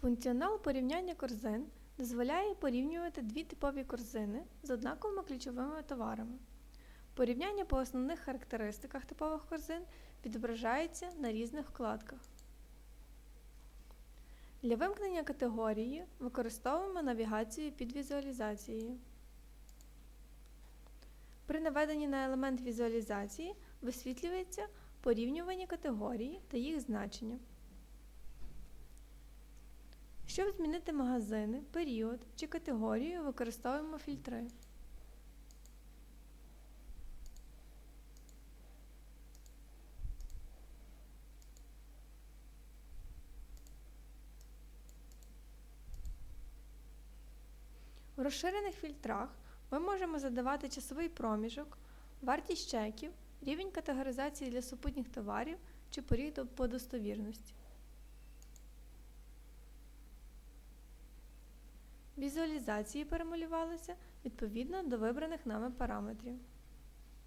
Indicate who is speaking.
Speaker 1: Функціонал порівняння корзин дозволяє порівнювати дві типові корзини з однаковими ключовими товарами. Порівняння по основних характеристиках типових корзин відображається на різних вкладках. Для вимкнення категорії використовуємо навігацію під візуалізацією. При наведенні на елемент візуалізації висвітлюється порівнювані категорії та їх значення. Щоб змінити магазини, період чи категорію, використовуємо фільтри. У розширених фільтрах ми можемо задавати часовий проміжок, вартість чеків, рівень категоризації для супутніх товарів чи поріг по достовірності. Візуалізації перемалювалися відповідно до вибраних нами параметрів.